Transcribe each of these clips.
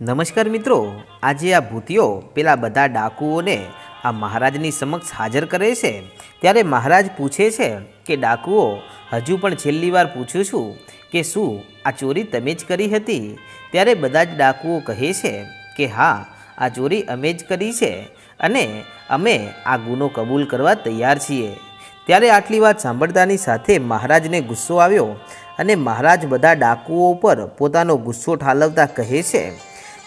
નમસ્કાર મિત્રો, આજે આ ભૂતિયો પેલા બધા ડાકુઓને આ મહારાજની સમક્ષ હાજર કરે છે. ત્યારે મહારાજ પૂછે છે કે, ડાકુઓ, હજુ પણ છેલ્લી વાર પૂછું છું કે શું આ ચોરી તમે જ કરી હતી? ત્યારે બધા જ ડાકુઓ કહે છે કે, હા, આ ચોરી અમે જ કરી છે અને અમે આ ગુનો કબૂલ કરવા તૈયાર છીએ. ત્યારે આટલી વાત સાંભળતાની સાથે મહારાજને ગુસ્સો આવ્યો અને મહારાજ બધા ડાકુઓ પર પોતાનો ગુસ્સો ઠાલવતા કહે છે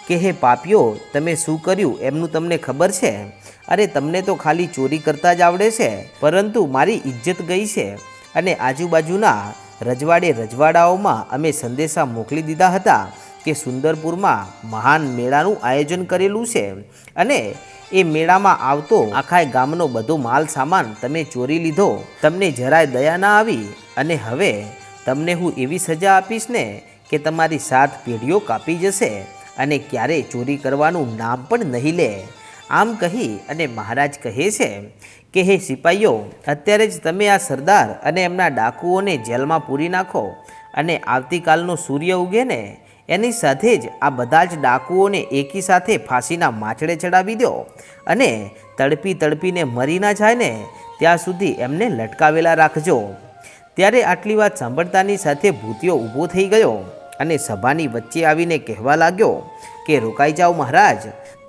કે, હે પાપીઓ, તમે શું કર્યું? એમનું તમને ખબર છે? અરે, તમને તો ખાલી ચોરી કરતા જ આવડે છે, પરંતુ મારી ઇજ્જત ગઈ છે. અને આજુબાજુના રજવાડે રજવાડાઓમાં અમે સંદેશા મોકલી દીધા હતા કે સુંદરપુરમાં મહાન મેળાનું આયોજન કરેલું છે. અને એ મેળામાં આવતો આખા ગામનો બધો માલ સામાન તમે ચોરી લીધો. તમને જરાય દયા ના આવી. અને હવે તમને હું એવી સજા આપીશ ને કે તમારી સાત પેઢીઓ કાપી જશે. અને ક્યારેય ચોરી કરવાનું નામ પણ નહીં લે. આમ કહી અને મહારાજ કહે છે કે, હે સિપાહીઓ અત્યારે જ તમે આ સરદાર અને એમના ડાકુઓને જેલમાં પૂરી નાખો અને આવતીકાલનો સૂર્ય ઉગે ને એની સાથે જ આ બધા જ ડાકુઓને એકી સાથે ફાંસીના માછડે ચડાવી દો અને તડપી તડપીને મરી ના જાય ને ત્યાં સુધી એમને લટકાવેલા રાખજો. ત્યારે આટલી વાત સાંભળતાની સાથે ભૂતિયો ઊભો થઈ ગયો. અને સભાની વચ્ચે આવીને કહેવા લાગ્યો કે, રોકાઈ જાઓ મહારાજ,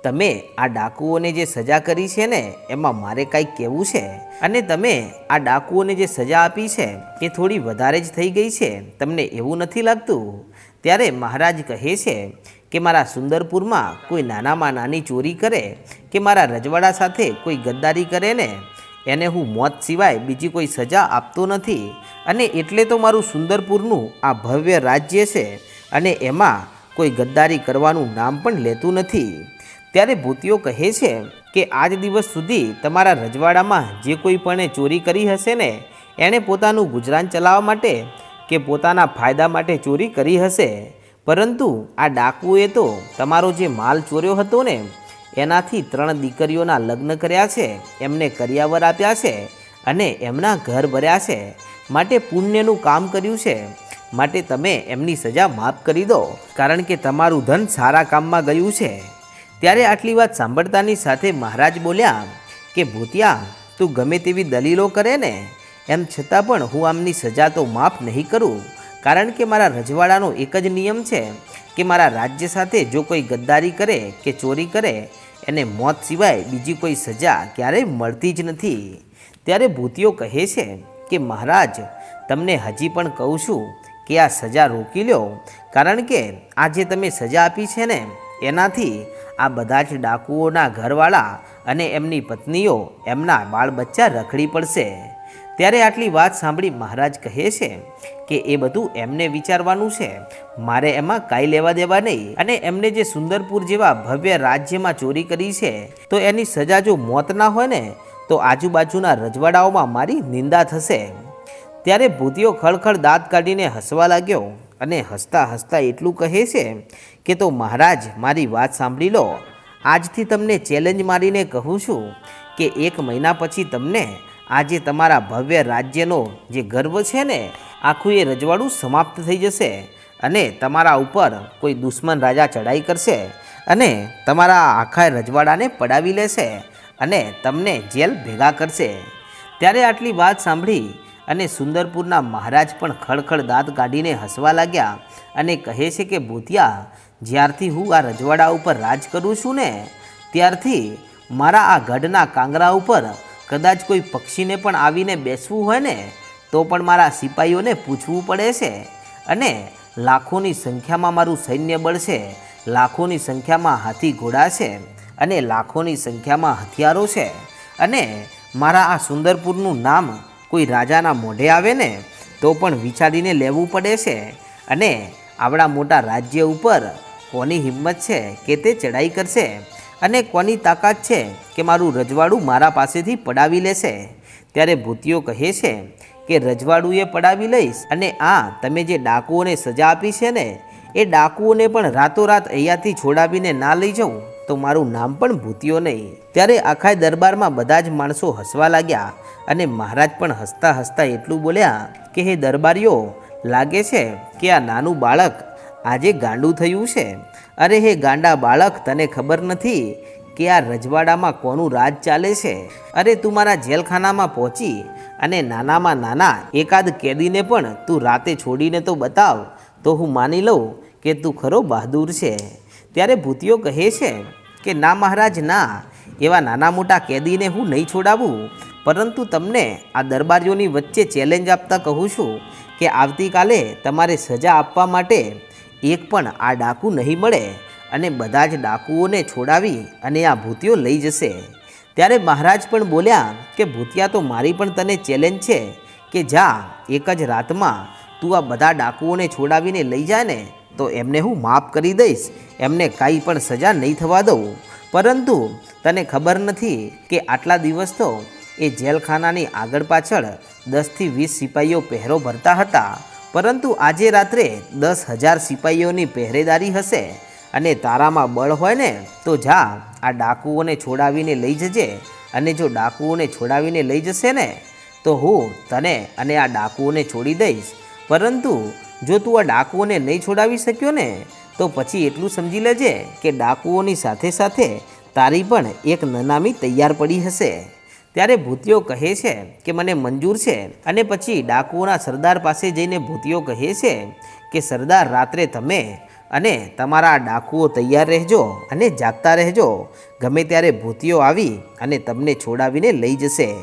તમે આ ડાકુઓને જે સજા કરી છે ને, એમાં મારે કાંઈક કહેવું છે? અને તમે આ ડાકુઓને જે સજા આપી છે, એ થોડી વધારે જ થઈ ગઈ છે? તમને એવું નથી લાગતું? ત્યારે મહારાજ કહે છે કે, મારા સુંદરપુરમાં કોઈ નાનામાં નાની ચોરી કરે, કે મારા રજવાડા સાથે કોઈ ગદ્દારી કરે ને એને હું મોત સિવાય બીજી કોઈ સજા આપતો નથી. અને એટલે તો મારું સુંદરપુરનું આ ભવ્ય રાજ્ય છે અને એમાં કોઈ ગદ્દારી કરવાનું નામ પણ લેતું નથી. ત્યારે ભૂતિઓ કહે છે કે આજ દિવસ સુધી તમારા રજવાડામાં જે કોઈ પણ ચોરી કરી હશે ને, એણે પોતાનું ગુજરાન ચલાવવા માટે કે પોતાના ફાયદા માટે ચોરી કરી હશે. પરંતુ આ ડાકુએ તો તમારો જે માલ ચોર્યો હતો ને એનાથી ત્રણ દીકરીઓના લગ્ન કર્યા છે, એમને કરિયાવર આપ્યા છે અને એમના ઘર ભર્યા છે. માટે પુણ્યનું કામ કર્યું છે. માટે તમે એમની સજા માફ કરી દો, કારણ કે તમારું ધન સારા કામમાં ગયું છે. ત્યારે આટલી વાત સાંભળતાની સાથે મહારાજ બોલ્યા, કે ભૂતિયા, તું ગમે તેવી દલીલો કરે ને, એમ છતાં પણ હું આમની સજા તો માફ નહીં કરું, કારણ કે મારા રજવાડાનો એક જ નિયમ છે. કે મારા રાજ્ય સાથે જો કોઈ ગદ્દારી કરે કે ચોરી કરે, એને મોત સિવાય બીજી કોઈ સજા ક્યારેય મળતી જ નથી. ત્યારે ભૂતિઓ કહે છે કે, મહારાજ, તમને હજી પણ કહું છું કે આ સજા રોકી લ્યો કારણ કે આ જે તમે સજા આપી છે ને, એનાથી આ બધા જ ડાકુઓના ઘરવાળા અને એમની પત્નીઓ, એમના બાળ બચ્ચા રખડી પડશે. ત્યારે આટલી વાત સાંભળી મહારાજ કહે છે કે એ બધું એમને વિચારવાનું છે. મારે એમાં કાંઈ લેવા દેવા નહીં અને એમને જે સુંદરપુર જેવા ભવ્ય રાજ્યમાં ચોરી કરી છે, તો એની સજા જો મોત ના હોય ને, તો આજુબાજુના રજવાડાઓમાં મારી નિંદા થશે. ત્યારે ભૂતિયો ખળખળ દાંત કાઢીને હસવા લાગ્યો અને હસતા હસતા એટલું કહે છે કે તો મહારાજ, મારી વાત સાંભળી લો. આજથી તમને ચેલેન્જ મારીને કહું છું કે એક મહિના પછી તમને આજે તમારા ભવ્ય રાજ્યનો જે ગર્વ છે ને, આખું એ રજવાડું સમાપ્ત થઈ જશે અને તમારા ઉપર કોઈ દુશ્મન રાજા ચડાઈ કરશે અને તમારા આખા રજવાડાને પડાવી લેશે અને તમને જેલ ભેગા કરશે. ત્યારે આટલી વાત સાંભળી અને સુંદરપુરના મહારાજ પણ ખડખડ દાંત કાઢીને હસવા લાગ્યા અને કહે છે કે, ભૂતિયા, જ્યારથી હું આ રજવાડા ઉપર રાજ કરું છું ને, ત્યારથી મારા આ ગઢના કાંગરા ઉપર કદાચ કોઈ પક્ષીને પણ આવીને બેસવું હોય ને, તો પણ મારા સિપાહીઓને પૂછવું પડે છે. અને લાખોની સંખ્યામાં મારું સૈન્ય બળ છે, લાખોની સંખ્યામાં હાથી ઘોડા છે, અને લાખોની સંખ્યામાં હથિયારો છે. અને મારા આ સુંદરપુરનું નામ કોઈ રાજાના મોઢે આવે ને, તો પણ વિચારીને લેવું પડે છે. અને આપણા મોટા રાજ્ય ઉપર કોની હિંમત છે કે તે ચડાઈ કરશે? અને કોની તાકાત છે કે મારું રજવાડું મારા પાસેથી પડાવી લેશે? ત્યારે ભૂતિઓ કહે છે કે રજવાડું એ પડાવી લઈશ અને આ તમે જે ડાકુઓને સજા આપી છે ને, એ ડાકુઓને પણ રાતોરાત અહીંયાથી છોડાવીને ના લઈ જાઉં, તો મારું નામ પણ ભૂતિઓ નહીં. ત્યારે આખા દરબારમાં બધા જ માણસો હસવા લાગ્યા અને મહારાજ પણ હસતા હસતા એટલું બોલ્યા કે, હે દરબારીઓ, લાગે છે કે આ નાનું બાળક આજે ગાંડું થયું છે. અરે હે ગાંડા બાળક, તને ખબર નથી કે આ રજવાડામાં કોનું રાજ ચાલે છે? અરે તું મારા જેલખાનામાં પહોંચી અને નાનામાં નાના એકાદ કેદીને પણ તું રાતે છોડીને તો બતાવ, તો હું માની લઉં કે તું ખરો બહાદુર છે. ત્યારે ભૂતિયો કહે છે કે, ના મહારાજ, ના, એવા નાના મોટા કેદીને હું નહીં છોડાવું. પરંતુ તમને આ દરબારીઓની વચ્ચે ચેલેન્જ આપતા કહું છું કે, આવતીકાલે તમારે સજા આપવા માટે એક પણ આ ડાકુ નહીં મળે અને બધા જ ડાકુઓને છોડાવી અને આ ભૂતિયો લઈ જશે. ત્યારે મહારાજ પણ બોલ્યા કે, ભૂતિયા, તો મારી પણ તને ચેલેન્જ છે કે જા, એક જ રાતમાં તું આ બધા ડાકુઓને છોડાવીને લઈ જાય ને, તો એમને હું માફ કરી દઈશ, એમને કાંઈ પણ સજા નહીં થવા દઉં. પરંતુ તને ખબર નથી કે આટલા દિવસ તો એ જેલખાનાની આગળ પાછળ દસથી વીસ સિપાહીઓ પહેરો ભરતા હતા. પરંતુ આજે રાત્રે દસ હજાર સિપાહીઓની પહેરેદારી હશે અને તારામાં બળ હોય ને, તો જા, આ ડાકુઓને છોડાવીને લઈ જજે. અને જો ડાકુઓને છોડાવીને લઈ જશે ને, તો હું તને અને આ ડાકુઓને છોડી દઈશ. પરંતુ જો તું આ ડાકુઓને નહીં છોડાવી શક્યો ને, તો પછી એટલું સમજી લેજે કે ડાકુઓની સાથે સાથે તારી પણ એક નનામી તૈયાર પડી હશે. ત્યારે ભૂતિયો કહે છે કે મને મંજૂર છે. અને પછી ડાકુઓના સરદાર પાસે જઈને ભૂતિયો કહે છે કે, સરદાર, રાત્રે તમે અને તમારા ડાકુઓ તૈયાર રહેજો અને જાગતા રહેજો. ગમે ત્યારે ભૂતિયો આવી અને તમને છોડાવીને લઈ જશે.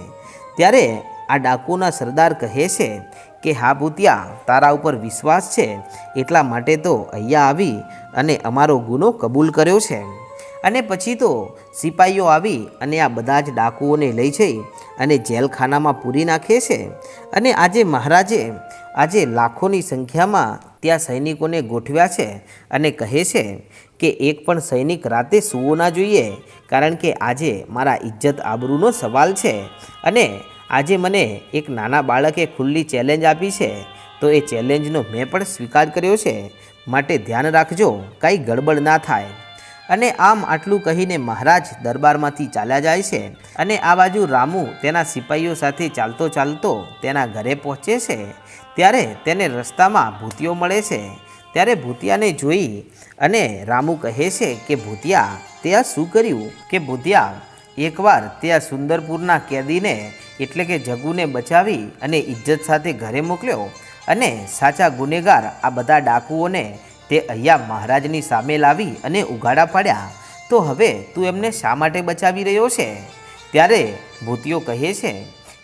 ત્યારે આ ડાકુના સરદાર કહે છે કે, હા ભૂતિયા, તારા ઉપર વિશ્વાસ છે. એટલા માટે તો અહીંયા આવી અને અમારો ગુનો કબૂલ કર્યો છે. અને પછી તો સિપાહીઓ આવી અને આ બધા જ ડાકુઓને લઈ જઈ અને જેલખાનામાં પૂરી નાખે છે. અને આજે મહારાજે આજે લાખોની સંખ્યામાં ત્યાં સૈનિકોને ગોઠવ્યા છે અને કહે છે કે એક પણ સૈનિક રાતે સૂવો ના જોઈએ, કારણ કે આજે મારા ઇજ્જત આબરૂનો સવાલ છે. અને આજે મને એક નાના બાળકે ખુલ્લી ચેલેન્જ આપી છે, તો એ ચેલેન્જનો મેં પણ સ્વીકાર કર્યો છે. માટે ધ્યાન રાખજો, કાંઈ ગડબડ ના થાય. અને આમ આટલું કહીને મહારાજ દરબારમાંથી ચાલ્યા જાય છે અને આ બાજુ રામુ તેના સિપાહીઓ સાથે ચાલતો ચાલતો તેના ઘરે પહોંચે છે. ત્યારે તેને રસ્તામાં ભૂતિયો મળે છે. ત્યારે ભૂતિયાને જોઈ અને રામુ કહે છે કે, ભૂતિયા તે આ શું કર્યું? કે ભૂતિયા, એકવાર તે આ સુંદરપુરના કેદીને, એટલે કે જગુને બચાવી અને ઇજ્જત સાથે ઘરે મોકલ્યો અને સાચા ગુનેગાર આ બધા ડાકુઓને તે અહીંયા મહારાજની સામે લાવી અને ઉઘાડા પાડ્યા. તો હવે તું એમને શા માટે બચાવી રહ્યો છે? ત્યારે ભૂતિયો કહે છે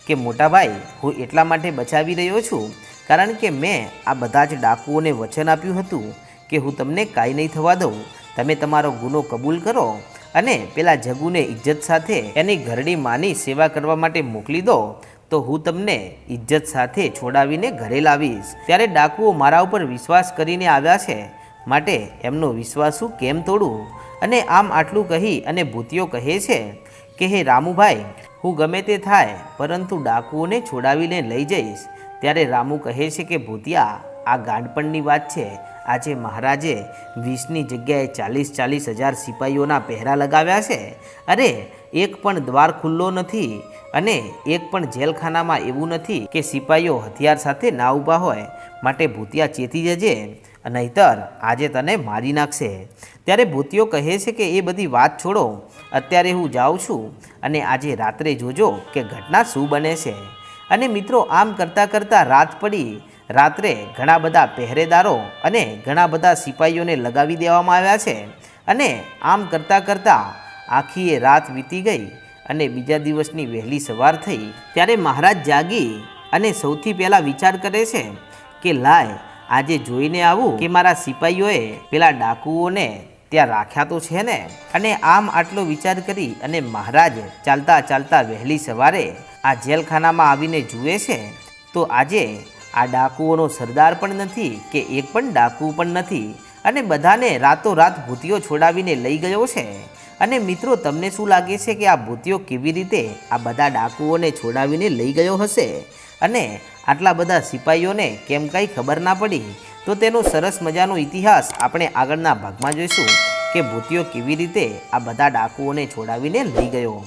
કે, મોટાભાઈ, હું એટલા માટે બચાવી રહ્યો છું, કારણ કે મેં આ બધા જ ડાકુઓને વચન આપ્યું હતું કે હું તમને કાંઈ નહીં થવા દઉં. તમે તમારો ગુનો કબૂલ કરો અને પેલા જગુને ઇજ્જત સાથે એની ઘરડી માની સેવા કરવા માટે મોકલી દો. તો હું તમને ઇજ્જત સાથે છોડાવીને ઘરે લાવીશ. ત્યારે ડાકુઓ મારા ઉપર વિશ્વાસ કરીને આવ્યા છે. માટે એમનો વિશ્વાસ હું કેમ તોડું? અને આમ આટલું કહી અને ભૂતિયો કહે છે કે, હે રામુભાઈ, હું ગમે તે થાય, પરંતુ ડાકુઓને છોડાવીને લઈ જઈશ. ત્યારે રામુ કહે છે કે, ભૂતિયા, આ ગાંડપણની વાત છે. આજે મહારાજે વીસની જગ્યાએ ચાલીસ ચાલીસ હજાર સિપાહીઓના પહેરા લગાવ્યા છે. અરે, એક પણ દ્વાર ખુલ્લો નથી. અને એક પણ જેલખાનામાં એવું નથી કે સિપાહીઓ હથિયાર સાથે ના ઊભા હોય, માટે ભૂતિયા ચેતી જજે, નહીતર આજે તને મારી નાખશે. ત્યારે ભૂતિયો કહે છે કે એ બધી વાત છોડો, અત્યારે હું જાઉં છું અને આજે રાત્રે જોજો કે ઘટના શું બને છે. અને મિત્રો, આમ કરતાં કરતાં રાત પડી. રાત્રે ઘણા બધા પહેરેદારો અને ઘણા બધા સિપાહીઓને લગાવી દેવામાં આવ્યા છે. અને આમ કરતાં કરતાં આખી એ રાત વીતી ગઈ. અને બીજા દિવસની વહેલી સવાર થઈ ત્યારે મહારાજ જાગી અને સૌથી પહેલાં વિચાર કરે છે કે, લાય, આજે જોઈને આવું કે મારા સિપાહીઓએ પેલા ડાકુઓને ત્યાં રાખ્યા તો છે ને? અને આમ આટલો વિચાર કરી અને મહારાજ ચાલતા ચાલતા વહેલી સવારે આ જેલખાનામાં આવીને જુએ છે, તો આજે આ ડાકુઓનો સરદાર પણ નથી કે એક પણ ડાકુ પણ નથી. અને બધાને રાતોરાત ભૂતિઓ છોડાવીને લઈ ગયો છે. અને મિત્રો, તમને શું લાગે છે કે આ ભૂતિઓ કેવી રીતે આ બધા ડાકુઓને છોડાવીને લઈ ગયો હશે? અને આટલા બધા સિપાહીઓને કેમ કાંઈ ખબર ના પડી? તો તેનો સરસ મજાનો ઇતિહાસ આપણે આગળના ભાગમાં જોઈશું કે ભૂતિઓ કેવી રીતે આ બધા ડાકુઓને છોડાવીને લઈ ગયો.